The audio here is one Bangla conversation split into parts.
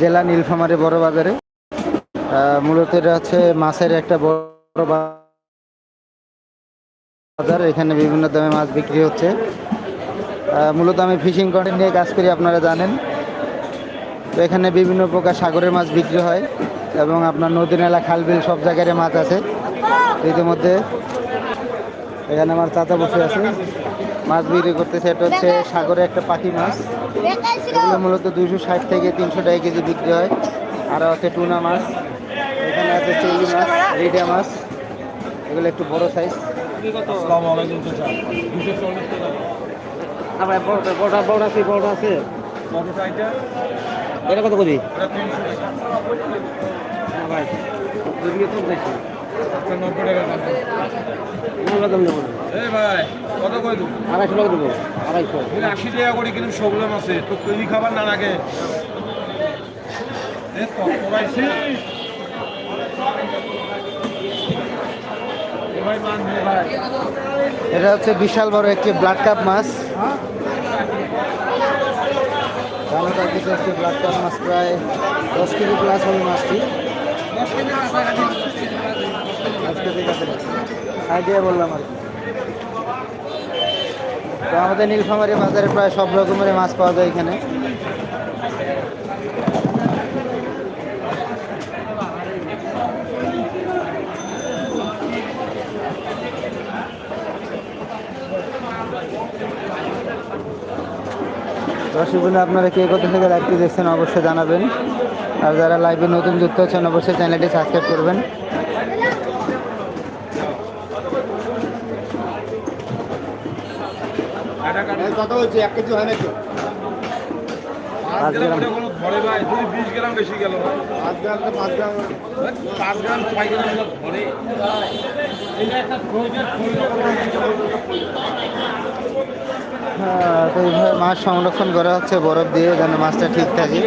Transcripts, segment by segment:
জেলা নীলফামারী বড় বাজারে। মূলত এটা হচ্ছে মাছের একটা বড় বাজার। এখানে বিভিন্ন দামে মাছ বিক্রি হচ্ছে। মূলত আমি ফিশিং কন্টেন্ট নিয়ে কাজ করি, আপনারা জানেন। তো এখানে বিভিন্ন প্রকার সাগরের মাছ বিক্রি হয় এবং আপনার নদী, নালা, খাল, বিল সব জায়গায় মাছ আছে। ইতিমধ্যে এখানে আমার চাচা বসে আছে। মাছ বিক্রি করতেছে এটা হচ্ছে সাগরে একটা পাখি মাছ। এগুলো মূলত দুইশো ষাট থেকে তিনশো টাকা কেজি বিক্রি হয়। আর আছে টুনা মাছ। এখানে আছে চিংড়ি মাছ রিডা মাছ। এগুলো একটু বড় সাইজ আসসালামু আলাইকুম চাচা দুশো চল্লিশ টাকা আবার বড় বড় আছে বড় আছে এটা কত করি ভাই নব্বই টাকা দাম দাম নেব এই ভাই কত করে দেবো? আড়াইশো টাকা দেবো আড়াইশো আশি টাকা করে কিন্তু সবলাম আছে। তো তৈরি খাবার না লাগে। মান এটা হচ্ছে বিশাল বড় একটি ব্লাড কাপ মাছ। ব্লাড কাপ মাছ প্রায় দশ কেজি প্লাস হবে মাছটি। কাছাকাছি আইডিয়া বললাম আর তো আমাদের নীলফামারী বাজারে প্রায় সব রকমের মাছ পাওয়া যায় এখানে। দর্শক আপনারা কে কোথা থেকে লাইভটি দেখছেন অবশ্যই জানাবেন। আর যারা লাইভে নতুন যুক্ত হচ্ছেন অবশ্যই চ্যানেলটি সাবস্ক্রাইব করবেন এটা কাটা কথা বলছি এক কেজি হয় নাকি পাঁচ গ্রাম গ্রাম। ওটা কোনো ধরে ভাই যদি বিশ গ্রাম। বেশি গেল পাঁচ গ্রাম তো পাঁচ গ্রাম। পাঁচ গ্রাম ছয় গ্রাম ধরে হ্যাঁ, তো এইভাবে মাছ সংরক্ষণ করা হচ্ছে বরফ দিয়ে যেন মাছটা ঠিক থাকে।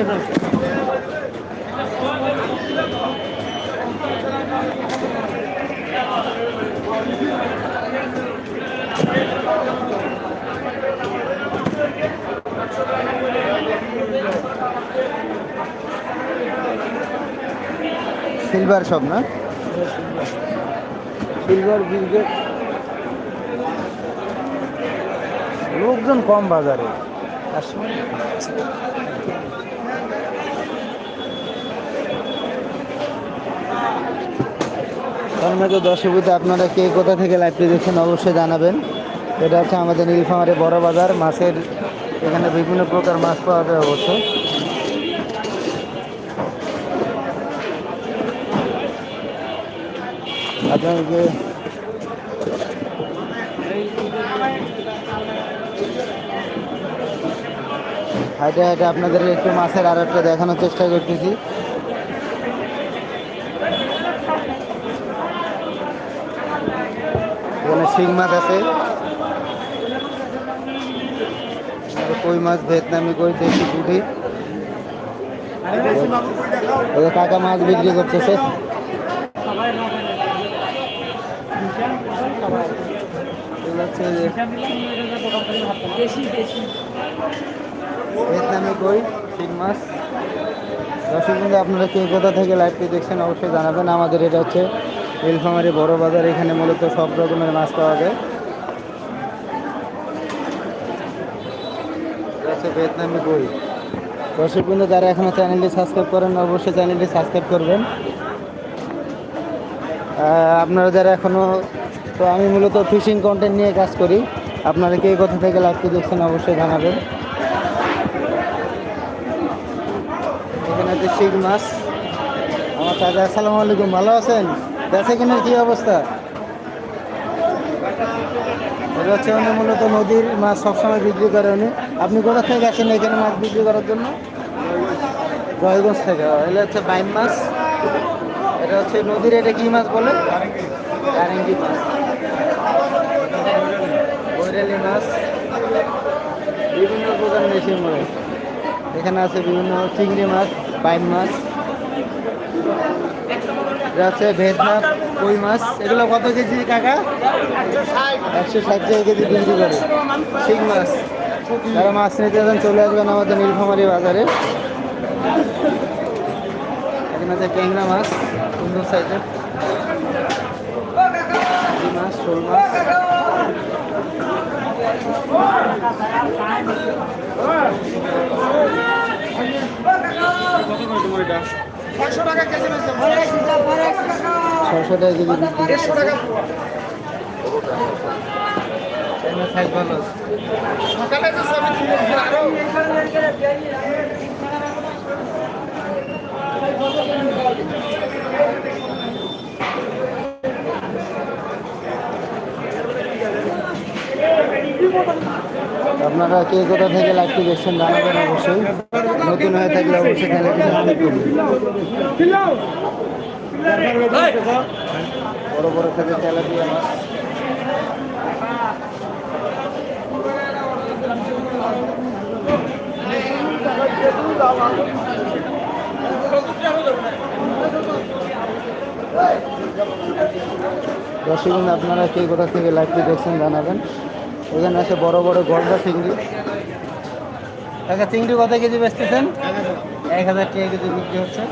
সিলভার সব না? সিলভার বিলগেট। লোকজন কম বাজারে। আসলে তো দর্শকতে আপনারা কে কোথা থেকে লাইভটি দেখছেন অবশ্যই জানাবেন। এটা হচ্ছে আমাদের নীলফামারে বড় বাজার মাছের এখানে বিভিন্ন প্রকার মাছ পাওয়া যায় অবশ্য আপনাকে হাইটে হাইটে আপনাদের একটু মাছের আর একটা দেখানোর চেষ্টা করতেছি। এখানে শিং মাছ আছে। কই মাছ ভিয়েতনামি কই দেশি পুঁটি। কাকা মাছ বিক্রি করতেছে এগুলো হচ্ছে যে ভিয়েতনামি কই? শিং মাছ দর্শক বন্ধু আপনারা কে কোথা থেকে লাইভটি দেখছেন অবশ্যই জানাবেন। আমাদের এটা হচ্ছে নীলফামারি বড় বাজার। এখানে মূলত সব রকমের মাছ পাওয়া যায়। হচ্ছে ভিয়েতনামি কই? দর্শক বন্ধু যারা এখনও চ্যানেলটি সাবস্ক্রাইব করেন, অবশ্যই চ্যানেলটি সাবস্ক্রাইব করবেন। আপনারা যারা এখনও তো আমি মূলত ফিশিং কন্টেন্ট নিয়ে কাজ করি। আপনারা কে কোথা থেকে লাইভটি দেখছেন, অবশ্যই জানাবেন। এখানে হচ্ছে শিং মাছ। আমার দাদা আসসালামু আলাইকুম, ভালো আছেন? বেচা কেনার কি অবস্থা? এটা হচ্ছে উনি মূলত নদীর মাছ সবসময় বিক্রি করে উনি। আপনি কোথা থেকে আসেন এখানে মাছ বিক্রি করার জন্য? জয়গঞ্জ থেকে। এটা হচ্ছে বাইম মাছ। এটা হচ্ছে নদীর, এটা কি মাছ বলে? কারেঙ্গি মাছ। বৈরালি মাছ বিভিন্ন প্রকার দেশি মাছ এখানে আছে বিভিন্ন চিংড়ি মাছ বাইম মাছ। হচ্ছে ভেতনাথ কই মাছ। এগুলো কত কেজি কাকা? একশো ষাট কেজি বিক্রি করে। শিং মাছ। যারা মাছ নিতে চান চলে আসবেন আমাদের নীলফামারী বাজারে। এখানে আছে ট্যাংরা মাছ সুন্দর সাইজের। মাছ, শোল মাছ। ছয়শো টাকা কেজি বেচলাম ছশো টাকা দেড়শো টাকা। সকালে আরও আপনারা কে কোথা থেকে লাইভটি দেখছেন জানাবেন অবশ্যই। নতুন হয়ে থাকলে অবশ্যই দর্শক আপনারা কে কোথা থেকে লাইভটি দেখছেন জানাবেন। এখানে আছে বড় বড় গলদা চিংড়ি। চিংড়ি কত কেজি বেচতেছেন? এক হাজার টাকা কেজি বিক্রি হচ্ছে।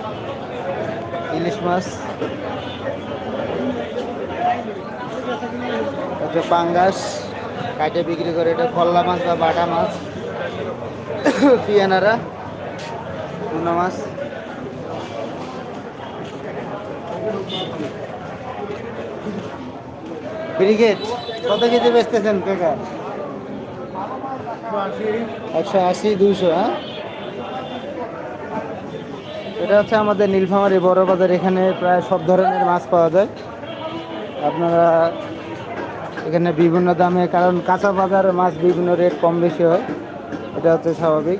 ইলিশ মাছ। হচ্ছে পাঙ্গাস, কাটে বিক্রি করে। এটা কল্লা মাছ বা বাটা মাছ। পিয়ানারা, টুনা মাছ। ব্রিগেড। কত কেজি বেচতেছেন কাকা? একশো আশি, দুইশো হ্যাঁ? এটা হচ্ছে আমাদের নীলফামারী বড় বাজার, এখানে প্রায় সব ধরনের মাছ পাওয়া যায়। আপনারা এখানে বিভিন্ন দামে, কারণ কাঁচা বাজারে মাছ বিভিন্ন রেট কম বেশি হয়, এটা হচ্ছে স্বাভাবিক।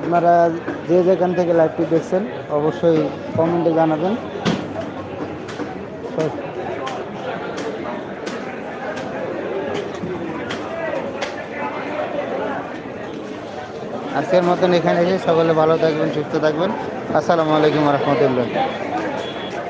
আপনারা যে যেখান থেকে লাইভটি দেখছেন, অবশ্যই কমেন্টে জানাবেন। আজকের মতন এখানে এসে সকলে ভালো থাকবেন সুস্থ থাকবেন। আসসালামু আলাইকুম রহমতুল্লাহ।